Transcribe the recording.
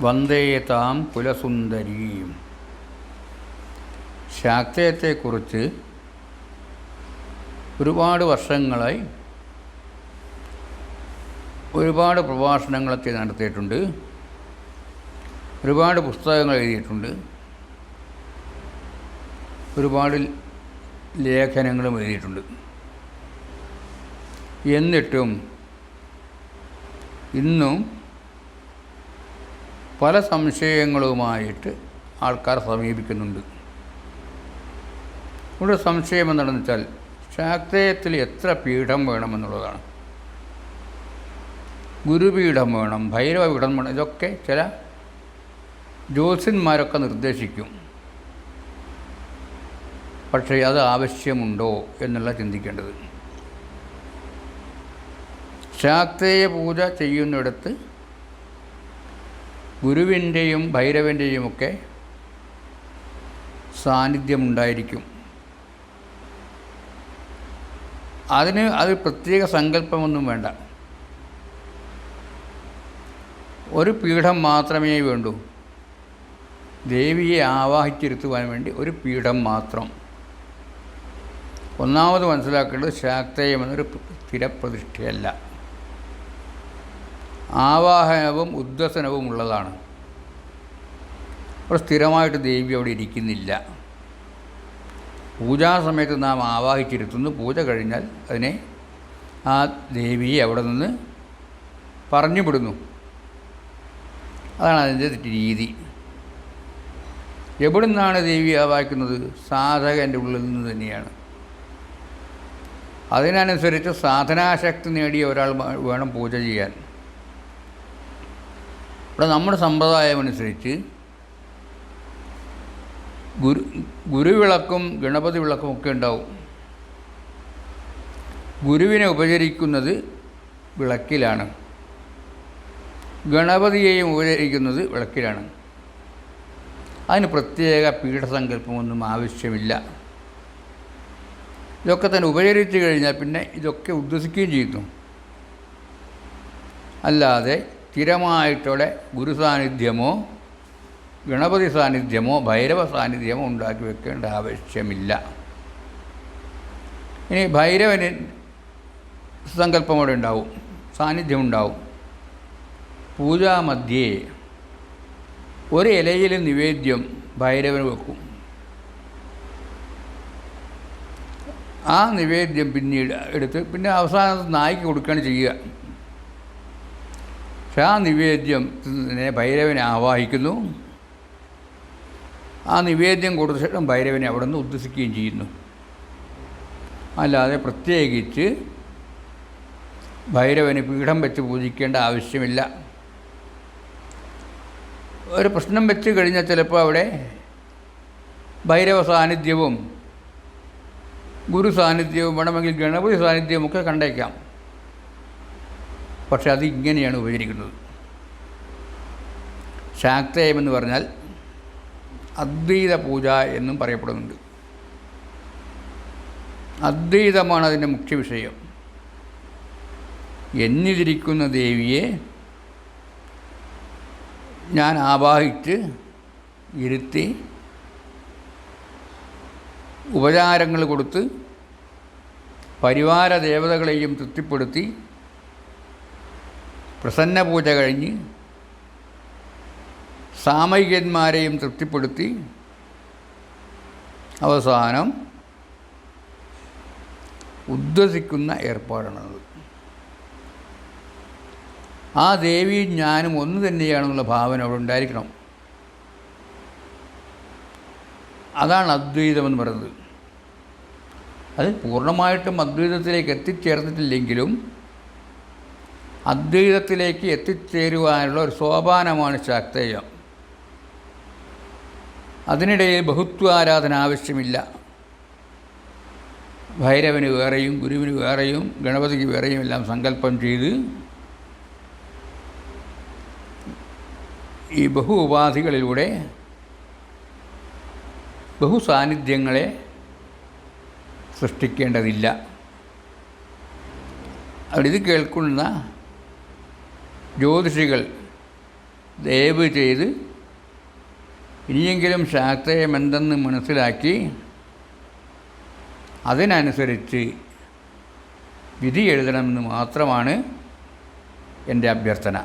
വന്ദേതാം കുലസുന്ദരീം. ശാക്തയത്തെക്കുറിച്ച് ഒരുപാട് വർഷങ്ങളായി ഒരുപാട് പ്രഭാഷണങ്ങളൊക്കെ നടത്തിയിട്ടുണ്ട്. ഒരുപാട് പുസ്തകങ്ങൾ എഴുതിയിട്ടുണ്ട്. ഒരുപാട് ലേഖനങ്ങളും എഴുതിയിട്ടുണ്ട്. എന്നിട്ടും ഇന്നും പല സംശയങ്ങളുമായിട്ട് ആൾക്കാർ സമീപിക്കുന്നുണ്ട്. ഇവിടെ സംശയം എന്താണെന്ന് വെച്ചാൽ ശാക്തേയത്തിൽ എത്ര പീഠം വേണമെന്നുള്ളതാണ് ഗുരുപീഠം വേണം ഭൈരവ പീഠം വേണം ഇതൊക്കെ ചില ജ്യോത്സ്യന്മാരൊക്കെ നിർദ്ദേശിക്കും. പക്ഷേ അത് ആവശ്യമുണ്ടോ എന്നുള്ള ചിന്തിക്കേണ്ടത്. ശാക്തേയ പൂജ ചെയ്യുന്നിടത്ത് ഗുരുവിന്റെയും ഭൈരവന്റെയും ഒക്കെ സാന്നിധ്യമുണ്ടായിരിക്കും. അതിന് അത് പ്രത്യേക സങ്കല്പമൊന്നും വേണ്ട. ഒരു പീഠം മാത്രമേ വേണ്ടൂ. ദേവിയെ ആവാഹിച്ചിരുത്തുവാൻ വേണ്ടി ഒരു പീഠം മാത്രം. ഒന്നാമത് മനസ്സിലാക്കേണ്ടത് ശാക്തേയം എന്നൊരു സ്ഥിരപ്രതിഷ്ഠയല്ല. ആവാഹനവും ഉദ്വസനവും ഉള്ളതാണ്. അപ്പോൾ സ്ഥിരമായിട്ട് ദേവി അവിടെ ഇരിക്കുന്നില്ല. പൂജാസമയത്ത് നാം ആവാഹിച്ചിരുത്തുന്നു. പൂജ കഴിഞ്ഞാൽ അതിനെ ആ ദേവിയെ അവിടെ നിന്ന് പറഞ്ഞു വിടുന്നു അതാണ് അതിന്റെ രീതി. എവിടെ നിന്നാണ് ദേവി ആവാഹിക്കുന്നത്? സാധകന്റെ ഉള്ളിൽ നിന്ന് തന്നെയാണ്. അതിനനുസരിച്ച് സാധനാശക്തി നേടിയ ഒരാൾ വേണം പൂജ ചെയ്യാൻ. ഇവിടെ നമ്മുടെ സമ്പ്രദായം അനുസരിച്ച് ഗുരു ഗുരുവിളക്കും ഗണപതി വിളക്കും ഒക്കെ ഉണ്ടാവും. ഗുരുവിനെ ഉപചരിക്കുന്നത് വിളക്കിലാണ്. ഗണപതിയെയും ഉപചരിക്കുന്നത് വിളക്കിലാണ്. അതിന് പ്രത്യേക പീഠസങ്കല്പമൊന്നും ആവശ്യമില്ല. ഇതൊക്കെ തന്നെ ഉപചരിച്ചു കഴിഞ്ഞാൽ പിന്നെ ഇതൊക്കെ ഉദ്ദേശിക്കുകയും ചെയ്യുന്നു. അല്ലാതെ സ്ഥിരമായിട്ടവിടെ ഗുരുസാന്നിധ്യമോ ഗണപതി സാന്നിധ്യമോ ഭൈരവ സാന്നിധ്യമോ ഉണ്ടാക്കി വെക്കേണ്ട ആവശ്യമില്ല. ഇനി ഭൈരവന് സങ്കല്പം അവിടെ ഉണ്ടാവും സാന്നിധ്യം ഉണ്ടാവും. പൂജാമധ്യേ ഒരു ഇലയിൽ നിവേദ്യം ഭൈരവന് വെക്കും. ആ നിവേദ്യം പിന്നീട് എടുത്ത് പിന്നെ അവസാനത്തെ നായ്ക്ക് കൊടുക്കുകയാണ് ചെയ്യുക. പക്ഷെ ആ നിവേദ്യം ഭൈരവനെ ആവാഹിക്കുന്നു. ആ നിവേദ്യം കൊടുത്ത ശേഷം ഭൈരവനെ അവിടെ നിന്ന് ഉദ്ദേശിക്കുകയും ചെയ്യുന്നു. അല്ലാതെ പ്രത്യേകിച്ച് ഭൈരവന് പീഠം വെച്ച് പൂജിക്കേണ്ട ആവശ്യമില്ല. ഒരു പ്രശ്നം വെച്ച് കഴിഞ്ഞാൽ ചിലപ്പോൾ അവിടെ ഭൈരവ സാന്നിധ്യവും ഗുരു സാന്നിധ്യവും വേണമെങ്കിൽ ഗണപതി സാന്നിധ്യവും ഒക്കെ കണ്ടേക്കാം. പക്ഷെ അത് ഇങ്ങനെയാണ് ഉപചരിക്കുന്നത് ശാക്തേയം എന്ന് പറഞ്ഞാൽ അദ്വൈത പൂജ എന്നും പറയപ്പെടുന്നുണ്ട്. അദ്വൈതമാണ് അതിന്റെ മുഖ്യ വിഷയം. എന്നിതിരിക്കുന്ന ദേവിയെ ഞാൻ ആവാഹിച്ച് ഇരുത്തി ഉപചാരങ്ങൾ കൊടുത്ത് പരിവാര ദേവതകളെയും തൃപ്തിപ്പെടുത്തി പ്രസന്ന പൂജ കഴിഞ്ഞ് സാമയികന്മാരെയും തൃപ്തിപ്പെടുത്തി അവസാനം ഉദ്വസിക്കുന്ന ഏർപ്പാടാണത്. ആ ദേവിയും ഞാനും ഒന്ന് തന്നെയാണെന്നുള്ള ഭാവന അവിടെ ഉണ്ടായിരിക്കണം. അതാണ് അദ്വൈതമെന്ന് പറയുന്നത്. അത് പൂർണമായിട്ടും അദ്വൈതത്തിലേക്ക് എത്തിച്ചേർന്നിട്ടില്ലെങ്കിലും അദ്വൈതത്തിലേക്ക് എത്തിച്ചേരുവാനുള്ള ഒരു സോപാനമാണ് ശാക്തേയം. അതിനിടയിൽ ബഹുത്വാരാധന ആവശ്യമില്ല. ഭൈരവന് വേറെയും ഗുരുവിന് വേറെയും ഗണപതിക്ക് വേറെയും എല്ലാം സങ്കല്പം ചെയ്ത് ഈ ബഹു ഉപാധികളിലൂടെ ബഹുസാന്നിധ്യങ്ങളെ സൃഷ്ടിക്കേണ്ടതില്ല. അവിടെ ഇത് കേൾക്കുന്ന ജ്യോതിഷികൾ ദയവ് ചെയ്ത് ഇനിയെങ്കിലും ശാസ്ത്രീയമെന്തെന്ന് മനസ്സിലാക്കി അതിനനുസരിച്ച് വിധി എഴുതണമെന്ന് മാത്രമാണ് എന്റെ അഭ്യർത്ഥന.